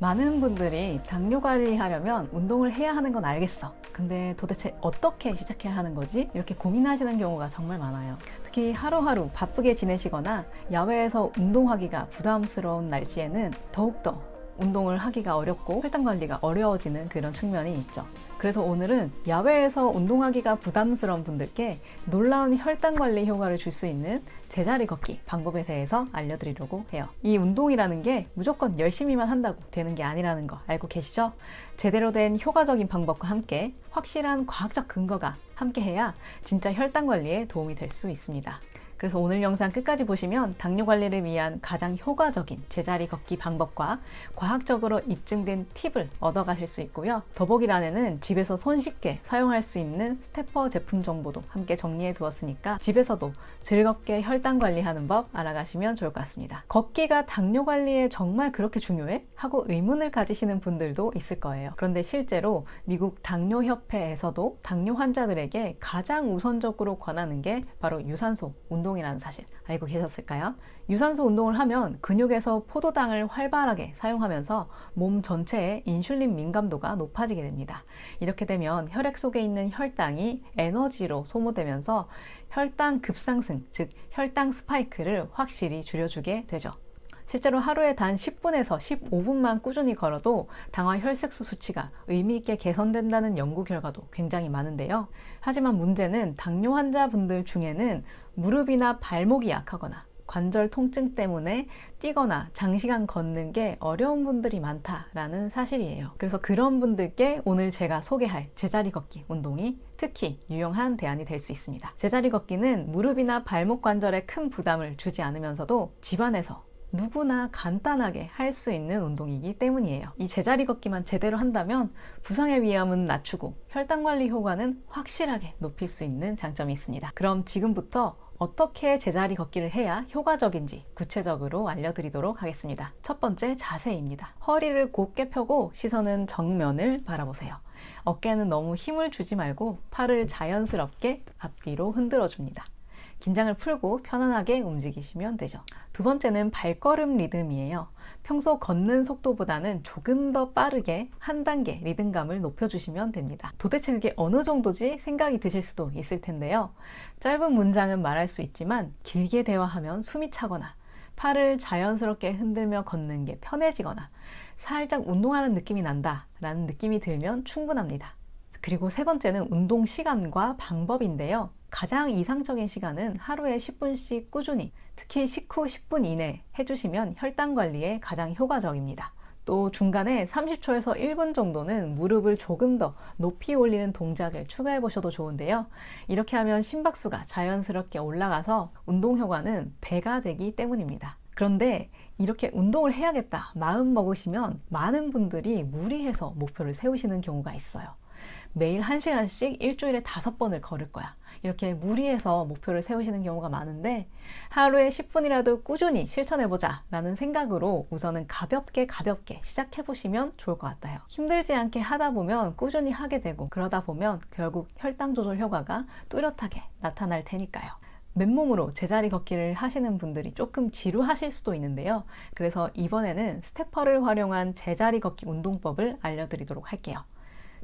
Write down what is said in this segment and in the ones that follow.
많은 분들이 당뇨 관리하려면 운동을 해야 하는 건 알겠어. 근데 도대체 어떻게 시작해야 하는 거지? 이렇게 고민하시는 경우가 정말 많아요. 특히 하루하루 바쁘게 지내시거나 야외에서 운동하기가 부담스러운 날씨에는 더욱더 운동을 하기가 어렵고 혈당 관리가 어려워지는 그런 측면이 있죠. 그래서 오늘은 야외에서 운동하기가 부담스러운 분들께 놀라운 혈당 관리 효과를 줄 수 있는 제자리 걷기 방법에 대해서 알려드리려고 해요. 이 운동이라는 게 무조건 열심히만 한다고 되는 게 아니라는 거 알고 계시죠? 제대로 된 효과적인 방법과 함께 확실한 과학적 근거가 함께 해야 진짜 혈당 관리에 도움이 될 수 있습니다. 그래서 오늘 영상 끝까지 보시면 당뇨 관리를 위한 가장 효과적인 제자리 걷기 방법과 과학적으로 입증된 팁을 얻어 가실 수 있고요. 더보기란에는 집에서 손쉽게 사용할 수 있는 스테퍼 제품 정보도 함께 정리해 두었으니까 집에서도 즐겁게 혈당 관리하는 법 알아가시면 좋을 것 같습니다. 걷기가 당뇨 관리에 정말 그렇게 중요해? 하고 의문을 가지시는 분들도 있을 거예요. 그런데 실제로 미국 당뇨협회에서도 당뇨 환자들에게 가장 우선적으로 권하는 게 바로 유산소 운동 이라는 사실 알고 계셨을까요? 유산소 운동을 하면 근육에서 포도당을 활발하게 사용하면서 몸 전체의 인슐린 민감도가 높아지게 됩니다. 이렇게 되면 혈액 속에 있는 혈당이 에너지로 소모되면서 혈당 급상승, 즉 혈당 스파이크를 확실히 줄여주게 되죠. 실제로 하루에 단 10분에서 15분만 꾸준히 걸어도 당화 혈색소 수치가 의미 있게 개선된다는 연구 결과도 굉장히 많은데요. 하지만 문제는 당뇨 환자분들 중에는 무릎이나 발목이 약하거나 관절 통증 때문에 뛰거나 장시간 걷는 게 어려운 분들이 많다라는 사실이에요. 그래서 그런 분들께 오늘 제가 소개할 제자리 걷기 운동이 특히 유용한 대안이 될 수 있습니다. 제자리 걷기는 무릎이나 발목 관절에 큰 부담을 주지 않으면서도 집안에서 누구나 간단하게 할 수 있는 운동이기 때문이에요. 이 제자리 걷기만 제대로 한다면 부상의 위험은 낮추고 혈당 관리 효과는 확실하게 높일 수 있는 장점이 있습니다. 그럼 지금부터 어떻게 제자리 걷기를 해야 효과적인지 구체적으로 알려드리도록 하겠습니다. 첫 번째 자세입니다. 허리를 곧게 펴고 시선은 정면을 바라보세요. 어깨는 너무 힘을 주지 말고 팔을 자연스럽게 앞뒤로 흔들어 줍니다. 긴장을 풀고 편안하게 움직이시면 되죠. 두 번째는 발걸음 리듬이에요. 평소 걷는 속도보다는 조금 더 빠르게 한 단계 리듬감을 높여주시면 됩니다. 도대체 그게 어느 정도지 생각이 드실 수도 있을 텐데요. 짧은 문장은 말할 수 있지만 길게 대화하면 숨이 차거나 팔을 자연스럽게 흔들며 걷는 게 편해지거나 살짝 운동하는 느낌이 난다 라는 느낌이 들면 충분합니다. 그리고 세 번째는 운동 시간과 방법인데요. 가장 이상적인 시간은 하루에 10분씩 꾸준히, 특히 식후 10분 이내 해주시면 혈당 관리에 가장 효과적입니다. 또 중간에 30초에서 1분 정도는 무릎을 조금 더 높이 올리는 동작을 추가해 보셔도 좋은데요. 이렇게 하면 심박수가 자연스럽게 올라가서 운동 효과는 배가 되기 때문입니다. 그런데 이렇게 운동을 해야겠다 마음 먹으시면 많은 분들이 무리해서 목표를 세우시는 경우가 있어요. 매일 1시간씩 일주일에 다섯 번을 걸을 거야. 이렇게 무리해서 목표를 세우시는 경우가 많은데 하루에 10분이라도 꾸준히 실천해보자 라는 생각으로 우선은 가볍게 가볍게 시작해보시면 좋을 것 같아요. 힘들지 않게 하다 보면 꾸준히 하게 되고 그러다 보면 결국 혈당 조절 효과가 뚜렷하게 나타날 테니까요. 맨몸으로 제자리 걷기를 하시는 분들이 조금 지루하실 수도 있는데요. 그래서 이번에는 스테퍼를 활용한 제자리 걷기 운동법을 알려드리도록 할게요.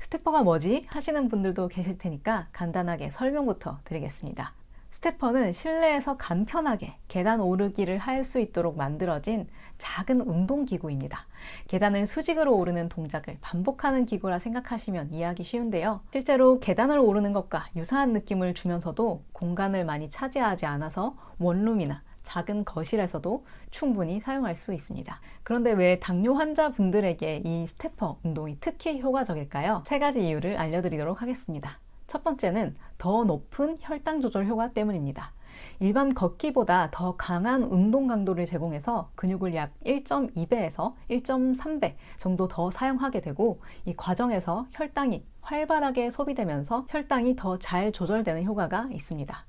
스테퍼가 뭐지? 하시는 분들도 계실 테니까 간단하게 설명부터 드리겠습니다. 스테퍼는 실내에서 간편하게 계단 오르기를 할 수 있도록 만들어진 작은 운동기구입니다. 계단을 수직으로 오르는 동작을 반복하는 기구라 생각하시면 이해하기 쉬운데요. 실제로 계단을 오르는 것과 유사한 느낌을 주면서도 공간을 많이 차지하지 않아서 원룸이나 작은 거실에서도 충분히 사용할 수 있습니다. 그런데 왜 당뇨 환자분들에게 이 스테퍼 운동이 특히 효과적일까요? 세 가지 이유를 알려드리도록 하겠습니다. 첫 번째는 더 높은 혈당 조절 효과 때문입니다. 일반 걷기보다 더 강한 운동 강도를 제공해서 근육을 약 1.2배에서 1.3배 정도 더 사용하게 되고 이 과정에서 혈당이 활발하게 소비되면서 혈당이 더 잘 조절되는 효과가 있습니다.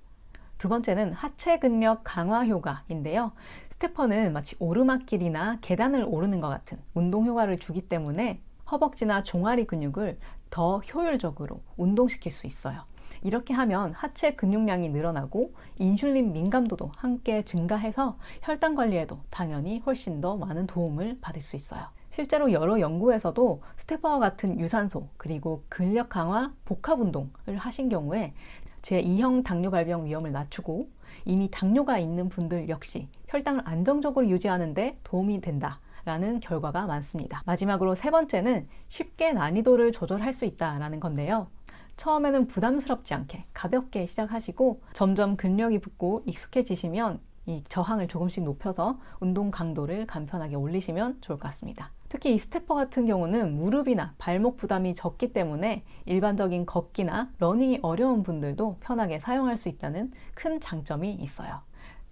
두 번째는 하체 근력 강화 효과인데요. 스테퍼는 마치 오르막길이나 계단을 오르는 것 같은 운동 효과를 주기 때문에 허벅지나 종아리 근육을 더 효율적으로 운동시킬 수 있어요. 이렇게 하면 하체 근육량이 늘어나고 인슐린 민감도도 함께 증가해서 혈당 관리에도 당연히 훨씬 더 많은 도움을 받을 수 있어요. 실제로 여러 연구에서도 스테퍼와 같은 유산소 그리고 근력 강화 복합 운동을 하신 경우에 제2형 당뇨 발병 위험을 낮추고 이미 당뇨가 있는 분들 역시 혈당을 안정적으로 유지하는데 도움이 된다. 라는 결과가 많습니다. 마지막으로 세 번째는 쉽게 난이도를 조절할 수 있다라는 건데요. 처음에는 부담스럽지 않게 가볍게 시작하시고 점점 근력이 붙고 익숙해지시면 이 저항을 조금씩 높여서 운동 강도를 간편하게 올리시면 좋을 것 같습니다. 특히 이 스테퍼 같은 경우는 무릎이나 발목 부담이 적기 때문에 일반적인 걷기나 러닝이 어려운 분들도 편하게 사용할 수 있다는 큰 장점이 있어요.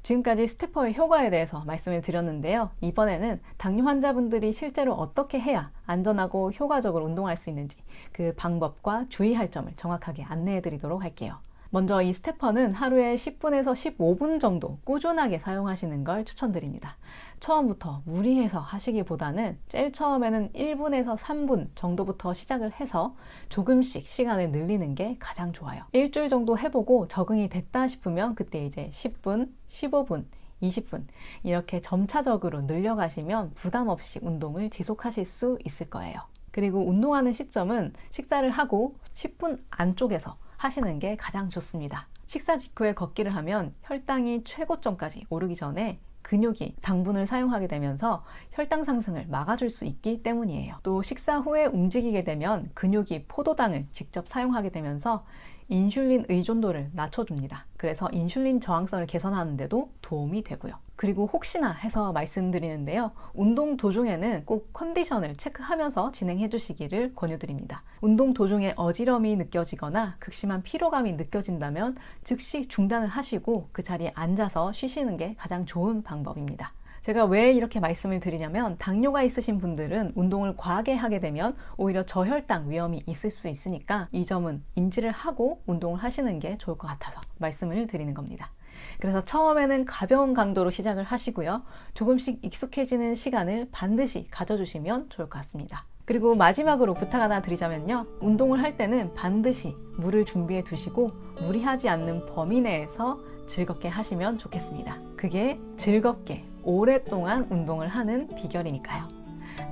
지금까지 스테퍼의 효과에 대해서 말씀을 드렸는데요. 이번에는 당뇨 환자분들이 실제로 어떻게 해야 안전하고 효과적으로 운동할 수 있는지 그 방법과 주의할 점을 정확하게 안내해 드리도록 할게요. 먼저 이 스테퍼는 하루에 10분에서 15분 정도 꾸준하게 사용하시는 걸 추천드립니다. 처음부터 무리해서 하시기보다는 제일 처음에는 1분에서 3분 정도부터 시작을 해서 조금씩 시간을 늘리는 게 가장 좋아요. 일주일 정도 해보고 적응이 됐다 싶으면 그때 이제 10분, 15분, 20분 이렇게 점차적으로 늘려가시면 부담 없이 운동을 지속하실 수 있을 거예요. 그리고 운동하는 시점은 식사를 하고 10분 안쪽에서 하시는 게 가장 좋습니다. 식사 직후에 걷기를 하면 혈당이 최고점까지 오르기 전에 근육이 당분을 사용하게 되면서 혈당 상승을 막아줄 수 있기 때문이에요. 또 식사 후에 움직이게 되면 근육이 포도당을 직접 사용하게 되면서 인슐린 의존도를 낮춰줍니다. 그래서 인슐린 저항성을 개선하는데도 도움이 되고요. 그리고 혹시나 해서 말씀드리는데요. 운동 도중에는 꼭 컨디션을 체크하면서 진행해 주시기를 권유드립니다. 운동 도중에 어지럼이 느껴지거나 극심한 피로감이 느껴진다면 즉시 중단을 하시고 그 자리에 앉아서 쉬시는 게 가장 좋은 방법입니다. 제가 왜 이렇게 말씀을 드리냐면 당뇨가 있으신 분들은 운동을 과하게 하게 되면 오히려 저혈당 위험이 있을 수 있으니까 이 점은 인지를 하고 운동을 하시는 게 좋을 것 같아서 말씀을 드리는 겁니다. 그래서 처음에는 가벼운 강도로 시작을 하시고요. 조금씩 익숙해지는 시간을 반드시 가져주시면 좋을 것 같습니다. 그리고 마지막으로 부탁 하나 드리자면요. 운동을 할 때는 반드시 물을 준비해 두시고 무리하지 않는 범위 내에서 즐겁게 하시면 좋겠습니다. 그게 즐겁게 오랫동안 운동을 하는 비결이니까요.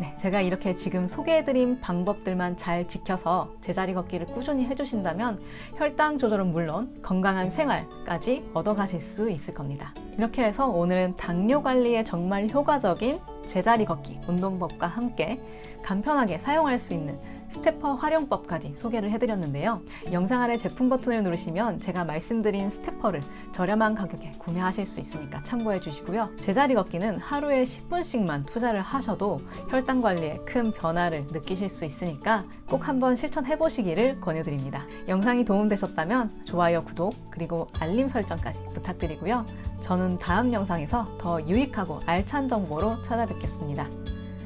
네, 제가 이렇게 지금 소개해드린 방법들만 잘 지켜서 제자리 걷기를 꾸준히 해주신다면 혈당 조절은 물론 건강한 생활까지 얻어가실 수 있을 겁니다. 이렇게 해서 오늘은 당뇨 관리에 정말 효과적인 제자리 걷기 운동법과 함께 간편하게 사용할 수 있는 스테퍼 활용법까지 소개를 해드렸는데요. 영상 아래 제품 버튼을 누르시면 제가 말씀드린 스테퍼를 저렴한 가격에 구매하실 수 있으니까 참고해 주시고요. 제자리 걷기는 하루에 10분씩만 투자를 하셔도 혈당 관리에 큰 변화를 느끼실 수 있으니까 꼭 한번 실천해 보시기를 권유드립니다. 영상이 도움되셨다면 좋아요, 구독, 그리고 알림 설정까지 부탁드리고요. 저는 다음 영상에서 더 유익하고 알찬 정보로 찾아뵙겠습니다.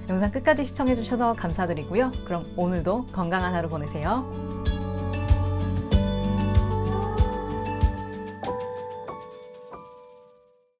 영상 끝까지 시청해주셔서 감사드리고요. 그럼 오늘도 건강한 하루 보내세요.